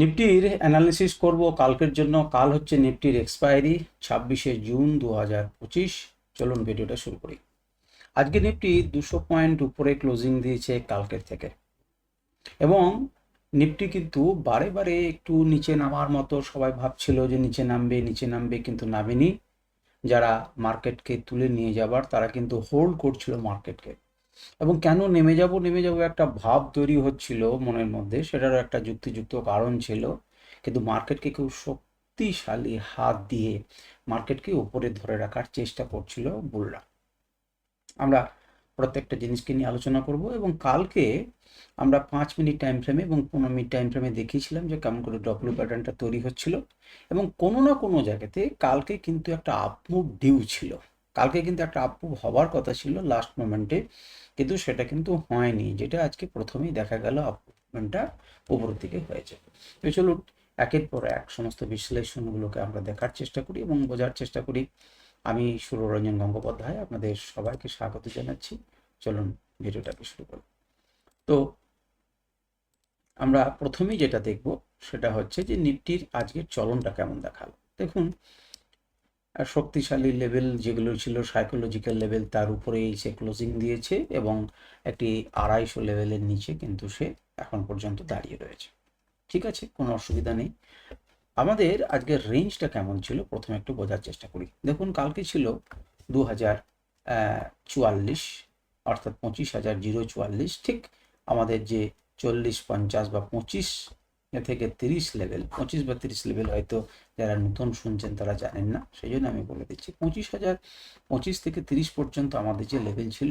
নিফটির analysis করব কালকের জন্য। কাল হচ্ছে নিফটির এক্সপায়ারি, ছাব্বিশে জুন দু হাজার পঁচিশ। চলুন ভিডিওটা শুরু করি। আজকে নিফটি দুশো পয়েন্ট উপরে ক্লোজিং দিয়েছে কালকের থেকে। এবং নিফটি কিন্তু বারে বারে একটু নিচে নামার মতো সবাই ভাবছিল যে নিচে নামবে নিচে নামবে কিন্তু নামেনি। যারা মার্কেটকে তুলে নিয়ে যাবার, তারা কিন্তু হোল্ড করছিল মার্কেটকে। এবং কেন নেমে যাব নেমে যাব একটা ভাব তৈরি হচ্ছিল মনের মধ্যে। সেটারও একটা যুক্তিযুক্ত কারণ ছিল। কিন্তু মার্কেটকে কেউ শক্তিশালী হাত দিয়ে মার্কেটকে উপরে ধরে রাখার চেষ্টা করছিল বুলরা। আমরা প্রত্যেকটা জিনিসকে নিয়ে আলোচনা করব এবং কালকে আমরা পাঁচ মিনিট টাইম ফ্রেমে এবং পনেরো মিনিট টাইম ফ্রেমে দেখিয়েছিলাম যে কেমন করে ডব্লিউ প্যাটার্নটা তৈরি হচ্ছিল। এবং কোনো না কোনো জায়গাতে কালকে কিন্তু একটা আপমুভ ডিউ ছিল। কালকে কিন্তু একটা আপমুভ হওয়ার কথা ছিল লাস্ট মোমেন্টে কিন্তু সেটা কিন্তু হয়নি, যেটা আজকে প্রথমেই দেখা গেল আপমুভমেন্টটা উপরের দিকে হয়েছে। তো চলুন, একের পর এক সমস্ত বিশ্লেষণগুলোকে আমরা দেখার চেষ্টা করি এবং বোঝার চেষ্টা করি। আমি সুররঞ্জন গঙ্গোপাধ্যায় আপনাদের সবাইকে স্বাগত জানাচ্ছি। চলুন, ভিডিওটাকে শুরু করি। তো আমরা প্রথমেই যেটা দেখব, সেটা হচ্ছে যে নিফটির আজকের চলনটা কেমন দেখাল। দেখুন শক্তিশালী লেভেল যেগুলো ছিল সাইকোলজিক্যাল লেভেল তার উপরেই সে ক্লোজিং দিয়েছে এবং একটি আড়াইশো লেভেলের নিচে কিন্তু সে এখন পর্যন্ত দাঁড়িয়ে রয়েছে। ঠিক আছে? কোনো অসুবিধা নেই। আমাদের আজকের রেঞ্জটা কেমন ছিল? প্রথমে একটু বোঝার চেষ্টা করি। দেখুন, কালকে ছিল দু হাজার চুয়াল্লিশ, অর্থাৎ পঁচিশ হাজার জিরো চুয়াল্লিশ। ঠিক আমাদের যে চল্লিশ, পঞ্চাশ বা পঁচিশ থেকে তিরিশ লেভেল পঁচিশ বা তিরিশ লেভেল হয়তো যারা নতুন শুনছেন তারা জানেন না সেই জন্য আমি বলে দিচ্ছি। পঁচিশ হাজার, পঁচিশ থেকে তিরিশ পর্যন্ত আমাদের যে লেভেল ছিল,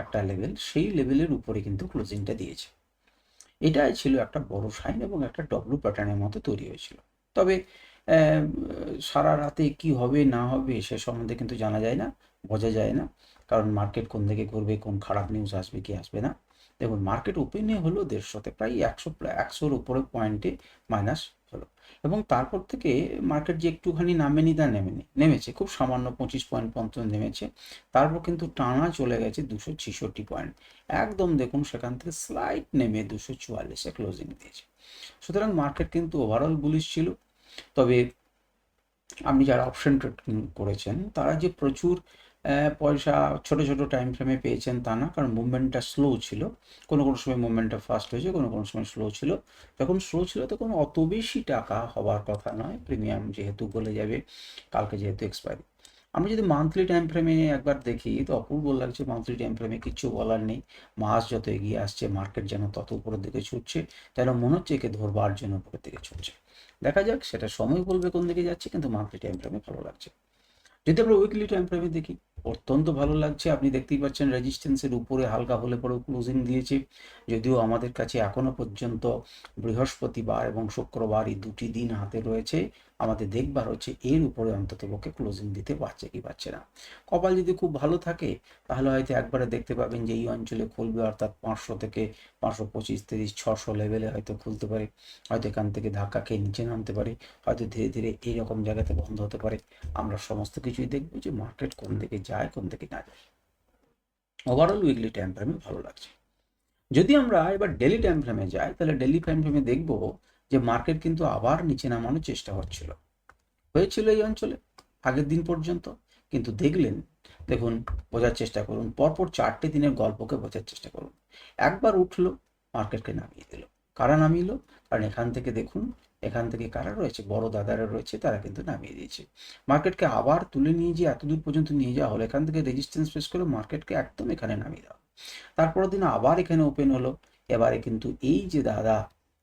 একটা লেভেল সেই লেভেলের উপরে কিন্তু ক্লোজিংটা দিয়েছে। এটাই ছিল একটা বড় সাইন এবং একটা ডব্লু প্যাটার্নের মতো তৈরি হয়েছিল। তবে সারা রাতে কি হবে, না হবে, সে সম্বন্ধে কিন্তু জানা যায় না, বোঝা যায় না, কারণ মার্কেট কোন দিকে করবে কোন খারাপ নিউজ আসবে, কি আসবে না। দেখুন মার্কেট ওপেনে হলো দেড়শোতে প্রায় একশো, একশোর উপরে পয়েন্টে মাইনাস হলো। এবং তারপর থেকে মার্কেট যে একটুখানি নামেনি তা নেমেনি নেমেছে। খুব সামান্য পঁচিশ পয়েন্ট পর্যন্ত নেমেছে। তারপর কিন্তু টানা চলে গেছে দুশো ছেষট্টি পয়েন্ট একদম দেখুন, সেখান থেকে স্লাইড নেমে দুশো চুয়াল্লিশে ক্লোজিং দিয়েছে। সুতরাং মার্কেট কিন্তু ওভারঅল বুলিশ ছিল। তবে আপনি যারা অপশন ট্রেড করেছেন, তারা যে প্রচুর পয়সা ছোট ছোট টাইম ফ্রেমে পেয়েছেন তা না, কারণ মুভমেন্টটা স্লো ছিল। কোনো কোনো সময় মুভমেন্টটা ফাস্ট হয়েছে, কোনো কোনো সময় স্লো ছিল। যখন স্লো ছিল তখন অত বেশি টাকা হওয়ার কথা নয় প্রিমিয়াম যেহেতু গলে যাবে, কালকে যেহেতু এক্সপায়ারি আমরা যদি মান্থলি টাইম ফ্রেমে একবার দেখি তো অপূর্ব লাগছে মান্থলি টাইম ফ্রেমে কিছু বলার নেই। মাস যত এগিয়ে আসছে মার্কেট যেন তত উপরের দিকে ছুটছে, যেন মনে হচ্ছে একে ধরবার জন্য উপরের দিকে ছুটছে। দেখা যাক, সেটা সময় বলবে কোন দিকে যাচ্ছে, কিন্তু মান্থলি টাইম ফ্রেমে ভালো লাগছে। যদি আমরা উইকলি টাইম ফ্রেমে দেখি অত্যন্ত ভালো লাগছে। আপনি দেখতেই পাচ্ছেন রেজিস্ট্যান্সের উপরে হালকা হলে পরেও ক্লোজিং দিয়েছে। যদিও আমাদের কাছে এখনও পর্যন্ত বৃহস্পতিবার এবং শুক্রবার এই দুটি দিন হাতে রয়েছে। আমাদের দেখবার হচ্ছে এর উপরে অন্তত পক্ষে ক্লোজিং দিতে পারছে কি পারছে না। কপাল যদি খুব ভালো থাকে, তাহলে হয়তো একবারে দেখতে পাবেন যে এই অঞ্চলে খুলবে, অর্থাৎ পাঁচশো থেকে পাঁচশো পঁচিশ, তিরিশ, ছশো লেভেলে হয়তো খুলতে পারে। হয়তো এখান থেকে ধাক্কা খেয়ে নিচে নামতে পারে। হয়তো ধীরে ধীরে এইরকম জায়গাতে বন্ধ হতে পারে। আমরা সমস্ত কিছুই দেখব যে মার্কেট কোন দিকে যায়, কোন দিকে না যায়। ওভারঅল উইকলি টাইম ফ্রেমে ভালো লাগছে। যদি আমরা এবার ডেলি টাইম ফ্রেমে যাই, তাহলে ডেলি টাইম ফ্রেমে দেখব যে মার্কেট কিন্তু আবার নিচে নামানোর চেষ্টা হচ্ছিল। হয়েছিল এই অঞ্চলে, আগের দিন পর্যন্ত। কিন্তু দেখলেন, দেখুন, বোঝার চেষ্টা করুন, পরপর চারটে দিনের গল্পকে বোঝার চেষ্টা করুন। একবার উঠল, মার্কেটকে নামিয়ে দিল। কারা নামিয়ে কারণ এখান থেকে দেখুন, এখান থেকে কারা রয়েছে? বড় দাদারা রয়েছে, তারা কিন্তু নামিয়ে দিয়েছে। মার্কেটকে আবার তুলে নিয়ে যে এতদূর পর্যন্ত নিয়ে যাওয়া হলো। এখান থেকে রেজিস্ট্যান্স ফেস করে মার্কেটকে একদম এখানে নামিয়ে দেওয়া। তারপরের দিন আবার এখানে ওপেন হলো। এবারে কিন্তু এই যে দাদা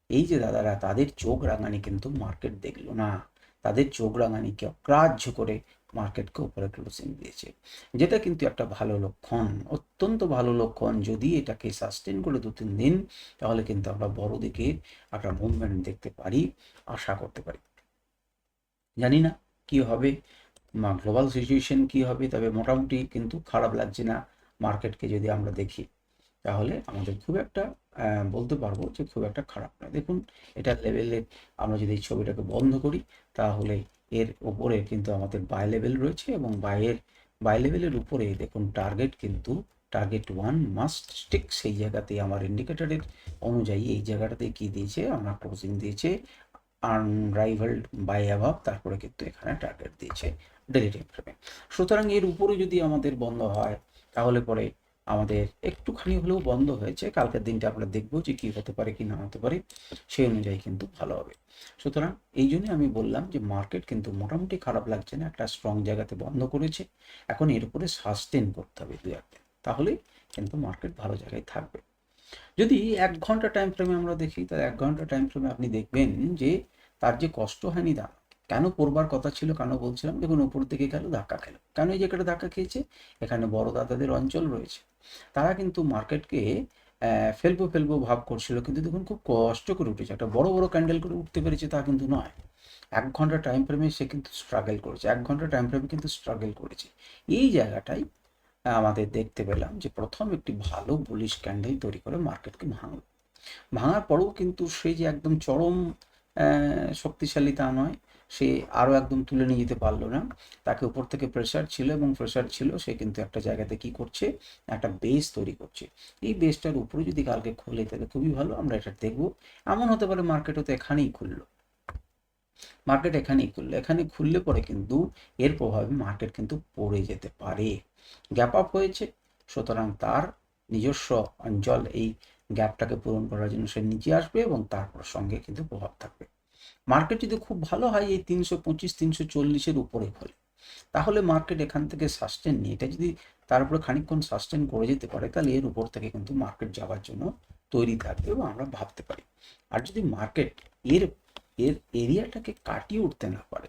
এই যে দাদারা, তাদের চোখ রাঙানি কিন্তু মার্কেট দেখল না। তাদের চোখ রাঙানিকে অগ্রাহ্য করে মার্কেটকে উপরে ক্লোজিং দিয়েছে। যেটা কিন্তু একটা ভালো লক্ষণ, অত্যন্ত ভালো লক্ষণ। যদি এটাকে সাস্টেন করে দু তিন দিন, তাহলে কিন্তু আমরা বড় দিকে একটা মুভমেন্ট দেখতে পারি, আশা করতে পারি। জানি না কি হবে গ্লোবাল সিচুয়েশন কি হবে, তবে মোটামুটি কিন্তু খারাপ লাগছে না। মার্কেটকে যদি আমরা দেখি তাহলে আমাদের খুব একটা বলতে পারব যে খুব একটা খারাপ নয় দেখুন, এটা লেভেলের আমরা যদি এই ছবিটাকে বন্ধ করি, তাহলে এর উপরে কিন্তু আমাদের বাই লেভেল রয়েছে এবং বাইয়ের বাই লেভেলের উপরে দেখুন টার্গেট কিন্তু টার্গেট ওয়ান মাস্ট স্টিক সেই জায়গাতে আমার ইন্ডিকেটারের অনুযায়ী এই জায়গাটাতে কি দিয়েছে, আমরা ক্লোজিং দিয়েছে আনরাইভালড বাই অ্যাভাব তারপরে কিন্তু এখানে টার্গেট দিয়েছে ডেলি টাইম ফ্রেমে সুতরাং এর উপরে যদি আমাদের বন্ধ হয়, তাহলে পরে আমাদের একটুখানি হলেও বন্ধ হয়েছে। কালকের দিনটা আমরা দেখব যে কি হতে পারে, কি না হতে পারে, সেই অনুযায়ী কিন্তু ভালো হবে। সুতরাং এই জন্য আমি বললাম যে মার্কেট কিন্তু মোটামুটি খারাপ লাগছে না, একটা স্ট্রং জায়গাতে বন্ধ করেছে। এখন এর উপরে সাস্টেন করতে হবে দু একদিন তাহলে কিন্তু মার্কেট ভালো জায়গায় থাকবে। যদি এক ঘণ্টা টাইম ফ্রেমে আমরা দেখি, তাহলে এক ঘণ্টা টাইম ফ্রেমে আপনি দেখবেন যে তার যে কষ্ট হয়নি দাম কেন পড়বার কথা ছিল, কেন বলছিলাম, দেখুন উপর দিকে গেল, ধাক্কা খেল। কেন এই জায়গাটা ধাক্কা খেয়েছে? এখানে বড় দাদাদের অঞ্চল রয়েছে। তারা কিন্তু মার্কেটকে ফেলব ফেলব ভাব করছিল। কিন্তু দেখুন খুব কষ্ট করে উঠেছে। একটা বড় বড় ক্যান্ডেল করে উঠতে পেরেছে তা কিন্তু নয়। এক ঘণ্টা টাইম ফ্রেমে সে কিন্তু স্ট্রাগল করেছে। এক ঘণ্টা টাইম ফ্রেমে কিন্তু স্ট্রাগল করেছে। এই জায়গাটাই আমাদের দেখতে পেলাম যে প্রথম একটি ভালো বুলিশ ক্যান্ডেল তৈরি করে মার্কেটকে ভাঙল। ভাঙার পরেও কিন্তু সে যে একদম চরম শক্তিশালী তা নয়। সে আরও একদম তুলে নিয়ে যেতে পারল না। তাকে উপর থেকে প্রেশার ছিল এবং প্রেশার ছিল সে কিন্তু একটা জায়গাতে কি করছে? একটা বেস তৈরি করছে। এই বেসটার উপরে যদি কালকে খোলে তাহলে খুবই ভালো, আমরা এটা দেখব। এমন হতে পারে মার্কেটও তো এখানেই খুললো। মার্কেট এখানেই খুললো। এখানে খুললে পরে কিন্তু এর প্রভাবে মার্কেট কিন্তু পড়ে যেতে পারে। গ্যাপ আপ হয়েছে, সুতরাং তার নিজস্ব অঞ্চল এই গ্যাপটাকে পূরণ করার জন্য সে নিচে আসবে এবং তারপর সঙ্গে কিন্তু প্রভাব থাকবে। মার্কেট যদি খুব ভালো হয়, এই তিনশো পঁচিশ, তিনশো চল্লিশের উপরে খোলে। তাহলে মার্কেট এখান থেকে সাস্টেন নিয়ে এটা যদি তার উপরে খানিকক্ষণ সাস্টেন করে যেতে পারে, তাহলে এর উপর থেকে কিন্তু মার্কেট যাওয়ার জন্য তৈরি থাকবে এবং আমরা ভাবতে পারি। আর যদি মার্কেট এর এর এরিয়াটাকে কাটিয়ে উঠতে না পারে,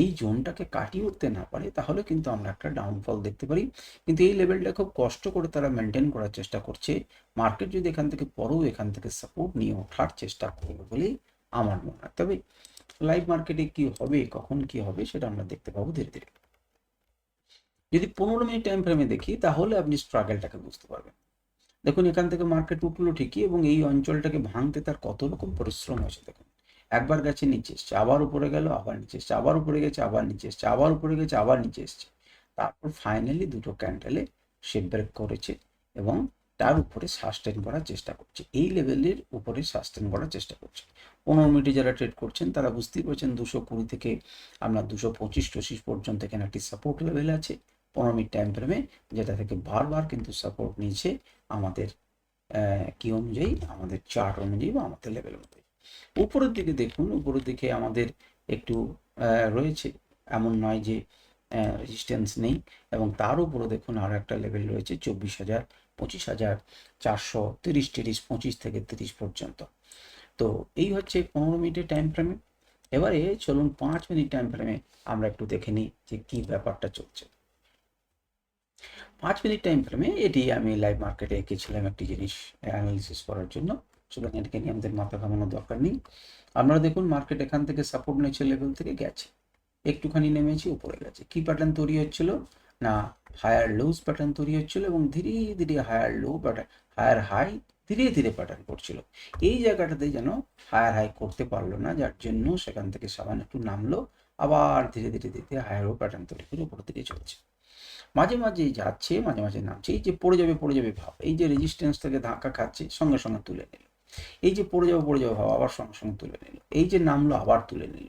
এই জোনটাকে কাটিয়ে উঠতে না পারে, তাহলে কিন্তু আমরা একটা ডাউনফল দেখতে পারি। কিন্তু এই লেভেলটা খুব কষ্ট করে তারা মেনটেন করার চেষ্টা করছে। মার্কেট যদি এখান থেকে পরেও এখান থেকে সাপোর্ট নিয়ে ওঠার চেষ্টা করবে বলেই আমার মনে হয়। তবে লাইভ মার্কেটে কি হবে, কখন কি হবে, সেটা আমরা দেখতে পাবো ধীরে ধীরে। যদি পনেরো মিনিট টাইম ফ্রেমে দেখি, তাহলে আপনি স্ট্রাগলটাকে বুঝতে পারবেন। দেখুন, এখান থেকে মার্কেট উঠল ঠিকই, এবং এই অঞ্চলটাকে ভাঙতে তার কত রকম পরিশ্রম হয়েছে দেখুন। একবার গেছে, নিচে এসছে, আবার উপরে গেল, আবার নিচে এসছে, আবার উপরে গেছে, আবার নিচে এসছে, আবার উপরে গেছে, আবার নিচে এসছে। তারপর ফাইনালি দুটো ক্যান্ডেলে সে ব্রেক করেছে, এবং তার উপরে সাস্টেন করার চেষ্টা করছে। এই লেভেলের উপরে সাস্টেন করার চেষ্টা করছে। পনেরো মিনিটে যারা ট্রেড করছেন, তারা বুঝতেই পারছেন দুশো কুড়ি থেকে আপনার দুশো পঁচিশ টচিশ পর্যন্ত এখানে একটি সাপোর্ট লেভেল আছে। পনেরো মিনিট টাইম ফ্রেমে যেটা থেকে বারবার কিন্তু সাপোর্ট নিয়েছে আমাদের কি অনুযায়ী? আমাদের চার্ট অনুযায়ী বা আমাদের লেভেল অনুযায়ী উপরের দিকে দেখুন, উপরের দিকে আমাদের একটু রয়েছে। এমন নয় যে রেজিস্ট্যান্স নেই এবং তার উপরে দেখুন আর একটা লেভেল রয়েছে, চব্বিশ হাজার, পঁচিশ হাজার, চারশো তিরিশ তিরিশ, পঁচিশ থেকে তিরিশ পর্যন্ত। তো এই হচ্ছে পনেরো মিনিটের টাইম ফ্রেমে এবারে চলুন পাঁচ মিনিট টাইম ফ্রেমে আমরা একটু দেখে নিই যে কী ব্যাপারটা চলছে। পাঁচ মিনিট টাইম ফ্রেমে এটি আমি লাইভ মার্কেটে এঁকেছিলাম একটি জিনিস অ্যানালিসিস করার জন্য। সুতরাং এটাকে নিয়ে আমাদের মাথা ঘামানোর দরকার নেই। আপনারা দেখুন মার্কেট এখান থেকে সাপোর্ট নিয়েছে লেভেল থেকে গেছে। একটুখানি নেমেছে, উপরে গেছে। কি প্যাটার্ন তৈরি হচ্ছিল? না হায়ার লোজ প্যাটার্ন তৈরি হচ্ছিল এবং ধীরে ধীরে higher low pattern higher high ধীরে ধীরে প্যাটার্ন করছিল। এই জায়গাটাতে যেন হায়ার হাই করতে পারল না, যার জন্য সেখান থেকে সাবান একটু নামলো, আবার ধীরে ধীরে ধীরে হায়ারও প্যাটার্ন তৈরি করে উপর দিকে চলছে। মাঝে মাঝে যাচ্ছে, মাঝে মাঝে নামছে, এই যে পড়ে যাবে পড়ে যাবে ভাব, এই যে রেজিস্ট্যান্স থেকে ধাক্কা খাচ্ছে, সঙ্গে সঙ্গে তুলে নিল। এই যে পড়ে যাবে পড়ে যাবে ভাব, আবার সঙ্গে সঙ্গে তুলে নিল। এই যে নামলো, আবার তুলে নিল।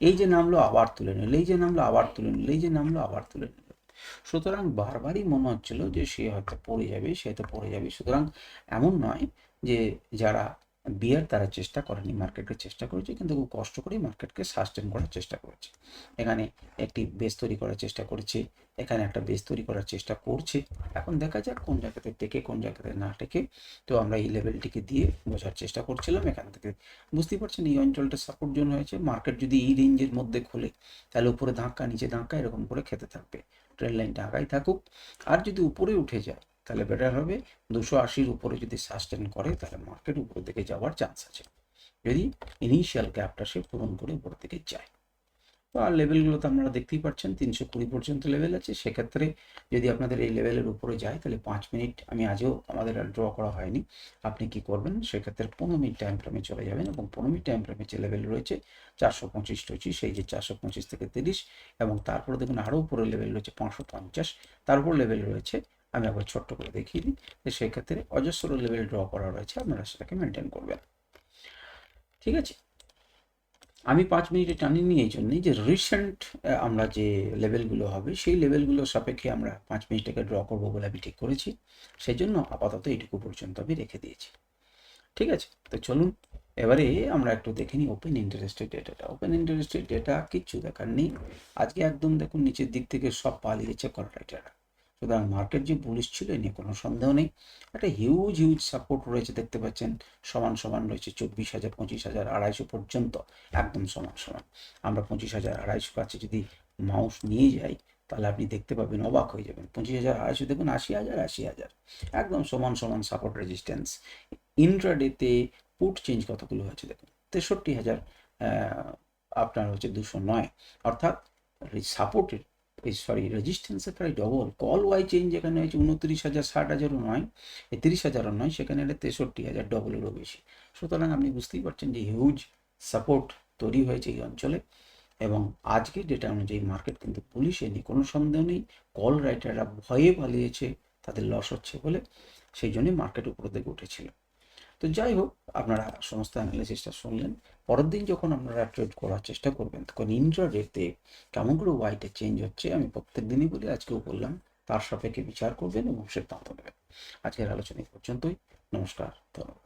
এই যে নামলো, আবার তুলে নিল। এই যে নামলো, আবার তুলে নিল। এই যে নামলো, আবার তুলে নিল। সুতরাং বারবারই মনে হচ্ছিল যে সে হয়তো পড়ে যাবে, সে হয়তো পড়ে যাবে। সুতরাং এমন নয় যে যারা বিয়ার তারা চেষ্টা করেনি, মার্কেটকে চেষ্টা করেছে, কিন্তু খুব কষ্ট করেই মার্কেটকে সাস্টেন করার চেষ্টা করেছে। এখানে একটি বেস তৈরি করার চেষ্টা করেছে এখানে একটা বেস তৈরি করার চেষ্টা করছে। এখন দেখা যাক কোন জায়গাতে টেকে, কোন জায়গাতে না টেকে। তো আমরা এই লেভেলটিকে দিয়ে বোঝার চেষ্টা করছিলাম এখান থেকে। বুঝতেই পারছেন, এই অঞ্চলটা সাপোর্ট জোন হয়েছে। মার্কেট যদি এই রেঞ্জের মধ্যে খোলে, তাহলে উপরে ধাক্কা, নিচে ধাক্কা এরকম করে খেতে থাকবে। ট্রেন লাইনটা আগাই থাকুক। আর যদি উপরে উঠে যায়, তাহলে বেটার হবে। দুশো আশির উপরে যদি সাস্টেন করে, তাহলে মার্কেট উপর দিকে যাওয়ার চান্স আছে। যদি ইনিশিয়াল গ্যাপটা সে পূরণ করে উপর দিকে যায়। তো আর লেভেলগুলো তো আপনারা দেখতেই পাচ্ছেন তিনশো কুড়ি পর্যন্ত লেভেল আছে। সেক্ষেত্রে যদি আপনাদের এই লেভেলের উপরে যায়, তাহলে পাঁচ মিনিট আমি আজও আমাদের আর ড্র করা হয়নি। আপনি কি করবেন? সেক্ষেত্রে পনেরো মিনিট টাইম ফ্রেমে চলে যাবেন এবং পনেরো মিনিট টাইম ফ্রেমে যে লেভেল রয়েছে, চারশো পঁচিশ টচিশ সেই যে চারশো পঁচিশ থেকে তিরিশ এবং তারপরে দেখুন আরও উপরে লেভেল রয়েছে পাঁচশো পঞ্চাশ। তারপর লেভেল রয়েছে, আমি একবার ছোট্ট করে দেখিয়ে দিই। সেক্ষেত্রে অজস্র লেভেল ড্র করা রয়েছে, আপনারা সেটাকে মেনটেন করবেন। ঠিক আছে? আমি পাঁচ মিনিটে টানি নিয়ে এই জন্যই যে রিসেন্ট আমরা যে লেভেলগুলো হবে, সেই লেভেলগুলো সাপেক্ষে আমরা পাঁচ মিনিটটাকে ড্র করব বলে আমি ঠিক করেছি। সেই জন্য আপাতত এইটুকু পর্যন্ত আমি রেখে দিয়েছি। ঠিক আছে? তো চলুন, এবারে আমরা একটু দেখে নিই ওপেন ইন্টারেস্টেড ডেটাটা ওপেন ইন্টারেস্টেড ডেটা কিচ্ছু দেখার নেই। আজকে একদম দেখুন, নিচের দিক থেকে সব পালিয়েছে কন্ট্রাক্টাররা সুতরাং মার্কেট যে বুলিশ ছিল, এ নিয়ে কোনো সন্দেহ নেই। একটা হিউজ হিউজ সাপোর্ট রয়েছে, দেখতে পাচ্ছেন। সমান সমান রয়েছে চব্বিশ হাজার, পঁচিশ হাজার আড়াইশো পর্যন্ত। একদম সমান সমান। আমরা পঁচিশ হাজার আড়াইশো কাছে যদি মাউস নিয়ে যাই, তাহলে আপনি দেখতে পাবেন, অবাক হয়ে যাবেন। পঁচিশ হাজার আড়াইশো, দেখুন, আশি হাজার আশি হাজার। একদম সমান সমান সাপোর্ট রেজিস্ট্যান্স ইন্ট্রাডেতে পুট চেঞ্জ কতগুলো হয়েছে, দেখুন? তেষট্টি হাজার আপনার হচ্ছে দুশো নয়। অর্থাৎ সাপোর্টের সরি রেজিস্ট্যান্সের প্রায় ডবল কল ওয়াই চেঞ্জ যেখানে হয়েছে উনত্রিশ হাজার, ষাট হাজারও নয়। তিরিশ হাজারও নয়, সেখানে এটা তেষট্টি হাজার ডবলেরও বেশি। সুতরাং আপনি বুঝতেই পারছেন যে হিউজ সাপোর্ট তৈরি হয়েছে এই অঞ্চলে। এবং আজকে ডেটা অনুযায়ী মার্কেট কিন্তু পুলিশে নেই। কোনো সন্দেহ নেই কল রাইটাররা ভয়ে পালিয়েছে, তাদের লস হচ্ছে বলে। সেই জন্যই মার্কেট উপর দিকে উঠেছিল। তো যাই হোক, আপনারা সমস্ত অ্যানালিসিসটা শুনলেন। পরের দিন যখন আপনারা ট্রেড করার চেষ্টা করবেন, তখন ইন্ট্রাডেতে কেমন করে ওয়াইটে চেঞ্জ হচ্ছে, আমি প্রত্যেক দিনই বলি আজকেও বললাম, তার সাপেক্ষে বিচার করবেন এবং সিদ্ধান্ত নেবেন আজকের আলোচনা পর্যন্তই। নমস্কার, ধন্যবাদ।